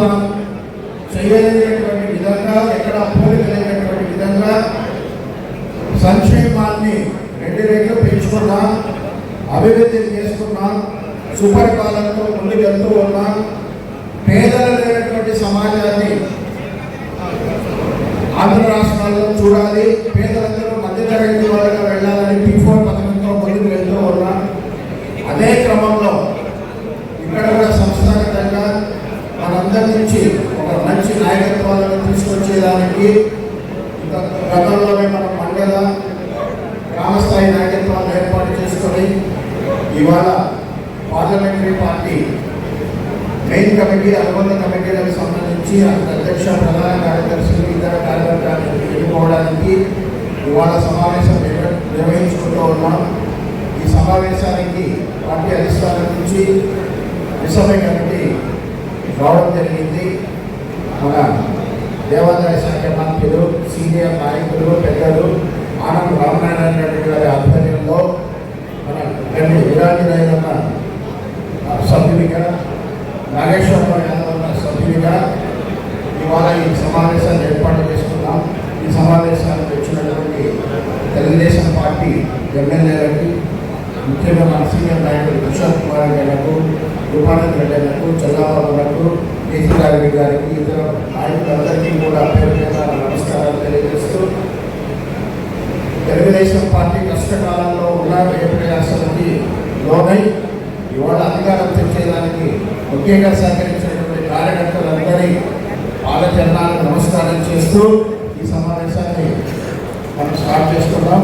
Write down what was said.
ప్రభుత్వం చేయలేనటువంటి విధంగా ఎక్కడ పోలిక లేనటువంటి విధంగా సంక్షేమాన్ని రెండు రెట్లు పెంచుకున్నాం అభివృద్ధి చేసుకున్నాం సుపరిపాలనతో ముందుకెళ్తూ ఉన్నాం. పేదలు లేనటువంటి సమాజాన్ని ఆంధ్ర రాష్ట్రాల్లో చూడాలి. పేదలందరూ మధ్యతరగతి వాళ్ళ ప్రజల నుంచి ఒక మంచి నాయకత్వాలను తీసుకొచ్చేదానికి గతంలోనే మన మండల గ్రామస్థాయి నాయకత్వాన్ని ఏర్పాటు చేసుకొని ఇవాళ పార్లమెంటరీ పార్టీ మెయిన్ కమిటీ అనుబంధ కమిటీలకు సంబంధించి అధ్యక్ష ప్రధాన కార్యదర్శులు ఇతర కార్యవర్గాలను ఎన్నుకోవడానికి ఇవాళ సమావేశం నిర్వహించుకుంటూ ఉన్నాం. ఈ సమావేశానికి పార్టీ అధిష్టానం నుంచి విసభ కమిటీ రావడం జరిగింది. మన దేవాదాయ శాఖ మంత్రులు సీనియర్ నాయకులు పెద్దలు ఆనంద్ రామనారాయణ రెడ్డి గారి ఆధ్వర్యంలో మన గండి విరాజులైన సభ్యునిగా నాగేశ్వరరావు యాదవ్ ఉన్న సభ్యునిగా ఇవాళ ఈ సమావేశాన్ని ఏర్పాటు చేసుకున్నాం. ఈ సమావేశానికి వచ్చినటువంటి తెలుగుదేశం పార్టీ ఎమ్మెల్యేలకి ముఖ్యంగా మన సీనియర్ నాయకులు కిషోర్ కుమార్ గారికి రూపానంద్ గారు చంద్రబాబులకు కేసీఆర్ గారికి ఇతర నాయకులందరికీ కూడా పేరు మీద నమస్కారాలు తెలియజేస్తూ తెలుగుదేశం పార్టీ కష్టకాలంలో ఉన్న ఏ ప్రయాసానికి లోనై ఇవాళ అధికారం తెచ్చేదానికి ముఖ్యంగా సహకరించినటువంటి కార్యకర్తలందరి పాదచరణాలకు నమస్కారం చేస్తూ ఈ సమావేశాన్ని మనం స్టార్ట్ చేస్తున్నాం.